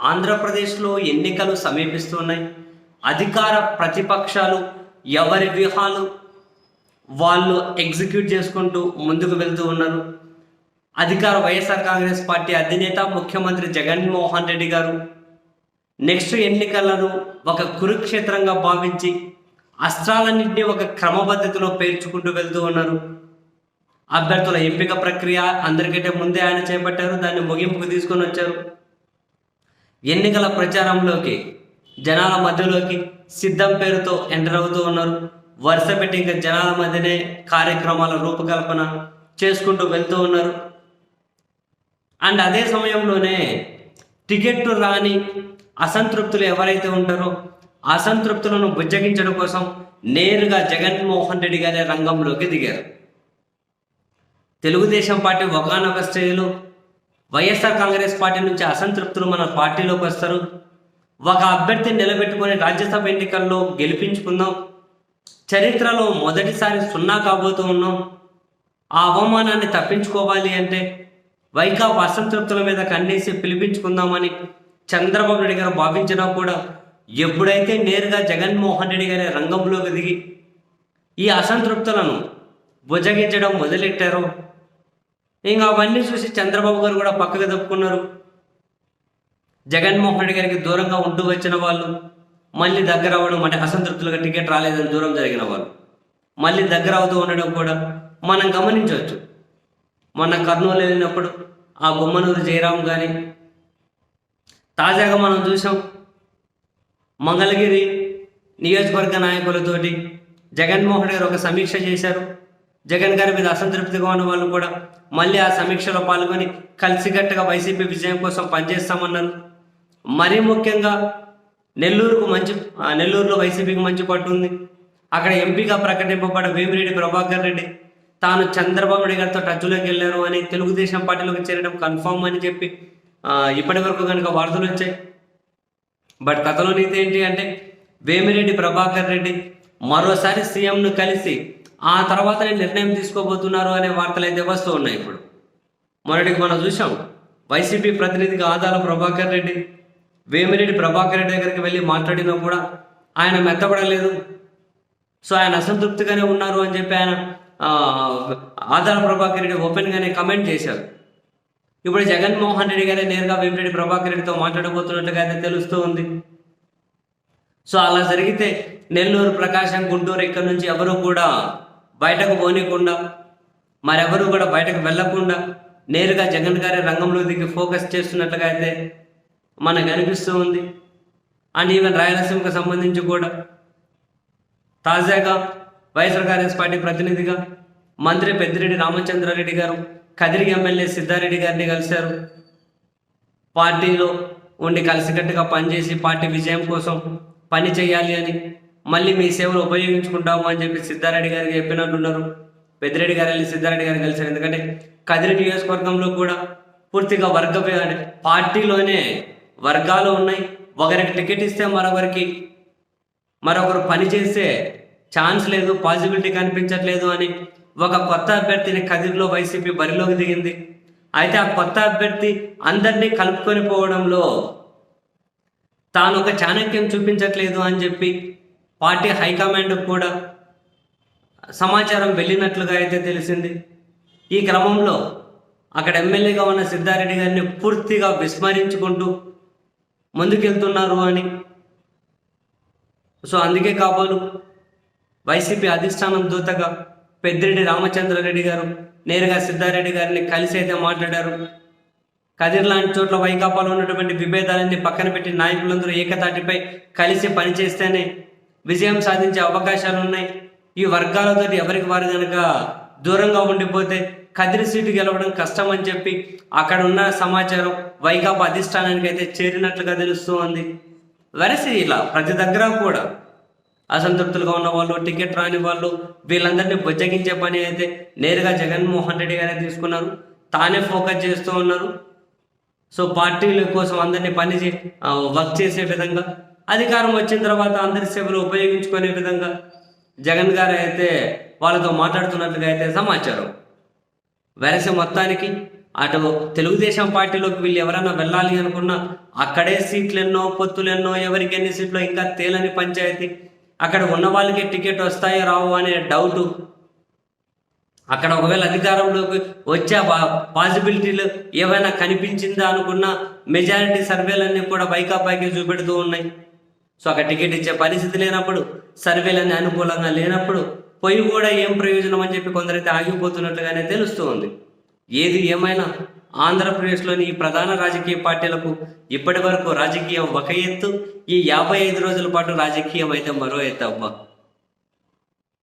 ఆంధ్రప్రదేశ్లో ఎన్నికలు సమీపిస్తున్నాయి. అధికార ప్రతిపక్షాలు ఎవరి వ్యూహాలు వాళ్ళు ఎగ్జిక్యూట్ చేసుకుంటూ ముందుకు వెళ్తూ ఉన్నారు. అధికార వైఎస్ఆర్ కాంగ్రెస్ పార్టీ అధినేత ముఖ్యమంత్రి జగన్మోహన్ రెడ్డి గారు నెక్స్ట్ ఎన్నికలను ఒక కురుక్షేత్రంగా భావించి అస్త్రాలన్నింటినీ ఒక క్రమపద్ధతిలో పేర్చుకుంటూ వెళ్తూ ఉన్నారు. అభ్యర్థుల ఎంపిక ప్రక్రియ అందరికంటే ముందే ఆయన చేపట్టారు దాన్ని ముగింపుకు తీసుకొని వచ్చారు. ఎన్నికల ప్రచారంలోకి జనాల మధ్యలోకి సిద్ధం పేరుతో ఎంటర్ అవుతూ ఉన్నారు. వరుస పెట్టి ఇంకా జనాల మధ్యనే కార్యక్రమాల రూపకల్పన చేసుకుంటూ వెళ్తూ ఉన్నారు. అండ్ అదే సమయంలోనే టికెట్లు రాని అసంతృప్తులు ఎవరైతే ఉంటారో అసంతృప్తులను బుజ్జగించడం కోసం నేరుగా జగన్మోహన్ రెడ్డి గారి రంగంలోకి దిగారు. తెలుగుదేశం పార్టీ ఒకనొక స్టేజ్లో వైఎస్ఆర్ కాంగ్రెస్ పార్టీ నుంచి అసంతృప్తులు మన పార్టీలోకి వస్తారు. ఒక అభ్యర్థిని నిలబెట్టుకొని రాజ్యసభ ఎన్నికల్లో గెలిపించుకుందాం. చరిత్రలో మొదటిసారి సున్నా కాబోతూ ఉన్నాం. ఆ అవమానాన్ని తప్పించుకోవాలి అంటే వైకాపా అసంతృప్తుల మీద కన్నేసి పిలిపించుకుందామని చంద్రబాబు నాయుడు గారు భావించినా కూడా ఎప్పుడైతే నేరుగా జగన్మోహన్ రెడ్డి గారి రంగంలోకి దిగి ఈ అసంతృప్తులను భుజగించడం మొదలెట్టారో ఇంకా అవన్నీ చూసి చంద్రబాబు గారు కూడా పక్కకు తప్పుకున్నారు జగన్మోహన్ రెడ్డి గారికి దూరంగా ఉంటూ వచ్చిన వాళ్ళు మళ్ళీ దగ్గర అవ్వడం అంటే అసంతృప్తులుగా టికెట్ రాలేదని దూరం జరిగిన వాళ్ళు. మళ్ళీ దగ్గర అవుతూ ఉండడం కూడా మనం గమనించవచ్చు. మొన్న కర్నూలు వెళ్ళినప్పుడు ఆ గుమ్మనూరు జయరాం కానీ తాజాగా మనం చూసాం. మంగళగిరి నియోజకవర్గ నాయకులతోటి జగన్మోహన్ గారు ఒక సమీక్ష చేశారు. జగన్ గారి మీద అసంతృప్తిగా ఉన్న వాళ్ళు కూడా మళ్ళీ ఆ సమీక్షలో పాల్గొని కలిసికట్టుగా వైసీపీ విజయం కోసం పనిచేస్తామన్నారు. మరీ ముఖ్యంగా నెల్లూరుకు మంచి నెల్లూరులో వైసీపీకి మంచి పట్టు ఉంది. అక్కడ ఎంపీగా ప్రకటింపబడ్డ వేమిరెడ్డి ప్రభాకర్ రెడ్డి తాను చంద్రబాబు నాయుడు గారితో టచ్లోకి వెళ్ళారు అని తెలుగుదేశం పార్టీలోకి చేరడం కన్ఫామ్ అని చెప్పి ఇప్పటి వరకు కనుక వార్తలు వచ్చాయి. బట్ కథలో నీతి ఏంటి అంటే వేమిరెడ్డి ప్రభాకర్ రెడ్డి మరోసారి సీఎంను కలిసి ఆ తర్వాతనే నిర్ణయం తీసుకోబోతున్నారు అనే వార్తలు అయితే వస్తూ ఉన్నాయి ఇప్పుడు. మొన్నటికి మనం చూసాం వైసీపీ ప్రతినిధిగా ఆదాల ప్రభాకర్ రెడ్డి వేమిరెడ్డి ప్రభాకర్ రెడ్డి దగ్గరికి వెళ్ళి మాట్లాడినా కూడా ఆయన మెత్తపడలేదు సో ఆయన అసంతృప్తిగానే ఉన్నారు అని చెప్పి ఆయన ఆదాల ప్రభాకర్ రెడ్డి ఓపెన్గానే కమెంట్ చేశారు. ఇప్పుడు జగన్మోహన్ రెడ్డి గారే నేరుగా వేమిరెడ్డి ప్రభాకర్ రెడ్డితో మాట్లాడబోతున్నట్టుగా అయితే తెలుస్తూ ఉంది. సో అలా జరిగితే నెల్లూరు ప్రకాశం గుంటూరు ఇక్కడ నుంచి ఎవరు కూడా బయటకు పోనీయకుండా మరెవరు కూడా బయటకు వెళ్ళకుండా నేరుగా జగన్ గారి రంగంలో దిగి ఫోకస్ చేస్తున్నట్లుగా అయితే మనకు అనిపిస్తూ ఉంది. అండ్ ఈవెన్ రాయలసీమకు సంబంధించి కూడా తాజాగా వైఎస్ఆర్ కాంగ్రెస్ పార్టీ ప్రతినిధిగా మంత్రి పెద్దిరెడ్డి రామచంద్రారెడ్డి గారు కదిరి ఎమ్మెల్యే సిద్ధారెడ్డి గారిని కలిశారు. పార్టీలో ఉండి కలిసికట్టుగా పనిచేసి పార్టీ విజయం కోసం పని చేయాలి అని మళ్ళీ మీ సేవలు ఉపయోగించుకుంటాము అని చెప్పి సిద్ధారెడ్డి గారికి చెప్పినట్టున్నారు పెద్దిరెడ్డి గారు వెళ్ళి సిద్ధారెడ్డి గారు కలిశారు. ఎందుకంటే కదిరి నియోజకవర్గంలో కూడా పూర్తిగా వర్గ అంటే పార్టీలోనే వర్గాలు ఉన్నాయి. ఒకరికి టికెట్ ఇస్తే మరొకరికి మరొకరు పని చేసే ఛాన్స్ లేదు పాజిబిలిటీ కనిపించట్లేదు అని ఒక కొత్త అభ్యర్థిని కదిరిలో వైసీపీ బరిలోకి దిగింది. అయితే ఆ కొత్త అభ్యర్థి అందరినీ కలుపుకొని పోవడంలో తాను ఒక చాణక్యం చూపించట్లేదు అని చెప్పి పార్టీ హైకమాండ్ కూడా సమాచారం వెళ్ళినట్లుగా అయితే తెలిసింది. ఈ క్రమంలో అక్కడ ఎమ్మెల్యేగా ఉన్న సిద్ధారెడ్డి గారిని పూర్తిగా విస్మరించుకుంటూ ముందుకెళ్తున్నారు అని. సో అందుకే కాబోలు వైసీపీ అధిష్టానం దూతగా పెద్దిరెడ్డి రామచంద్రారెడ్డి గారు నేరుగా సిద్ధారెడ్డి గారిని కలిసి అయితే మాట్లాడారు. కదిర్ లాంటి చోట్ల వైకాపాలో ఉన్నటువంటి విభేదాలన్నీ పక్కన పెట్టి నాయకులందరూ ఏకతాటిపై కలిసి పనిచేస్తేనే విజయం సాధించే అవకాశాలు ఉన్నాయి ఈ వర్గాలతో ఎవరికి వారు కనుక దూరంగా ఉండిపోతే కదిరి సీటు గెలవడం కష్టం అని చెప్పి అక్కడ ఉన్న సమాచారం వైకాపా అధిష్టానానికి అయితే చేరినట్లుగా తెలుస్తూ ఉంది వరసి ఇలా ప్రతి దగ్గర కూడా అసంతృప్తులుగా ఉన్న వాళ్ళు టికెట్ రాని వాళ్ళు వీళ్ళందరినీ బుజ్జగించే పని అయితే నేరుగా జగన్మోహన్ రెడ్డి గారే తీసుకున్నారు. తానే ఫోకస్ చేస్తూ ఉన్నారు. సో పార్టీల కోసం అందరినీ పని చే వర్క్ చేసే విధంగా అధికారం వచ్చిన తర్వాత అందరి సేవలు ఉపయోగించుకునే విధంగా జగన్ గారు అయితే వాళ్ళతో మాట్లాడుతున్నట్లుగా అయితే సమాచారం. వెరసి మొత్తానికి అటు తెలుగుదేశం పార్టీలోకి వీళ్ళు ఎవరైనా వెళ్ళాలి అనుకున్నా అక్కడే సీట్లు ఎన్నో పొత్తులు ఎన్నో ఎవరికి ఎన్ని సీట్లు ఇంకా తేలని పంచాయతీ అక్కడ ఉన్న వాళ్ళకి టికెట్ వస్తాయో రావు అనే డౌటు. అక్కడ ఒకవేళ అధికారంలోకి వచ్చే పాసిబిలిటీలు ఏమైనా కనిపించిందా అనుకున్న మెజారిటీ సర్వేలన్నీ కూడా వైకాపాకి చూపెడుతూ ఉన్నాయి. సో అక్కడ టికెట్ ఇచ్చే పరిస్థితి లేనప్పుడు సర్వేలన్నీ అనుకూలంగా లేనప్పుడు పోయి కూడా ఏం ప్రయోజనం అని చెప్పి కొందరైతే ఆగిపోతున్నట్లుగానే తెలుస్తూ ఉంది. ఏది ఏమైనా ఆంధ్రప్రదేశ్లోని ఈ ప్రధాన రాజకీయ పార్టీలకు ఇప్పటి వరకు రాజకీయం ఒక ఎత్తు ఈ యాభై ఐదు రోజుల పాటు రాజకీయం అయితే మరో ఎత్తు అబ్బా.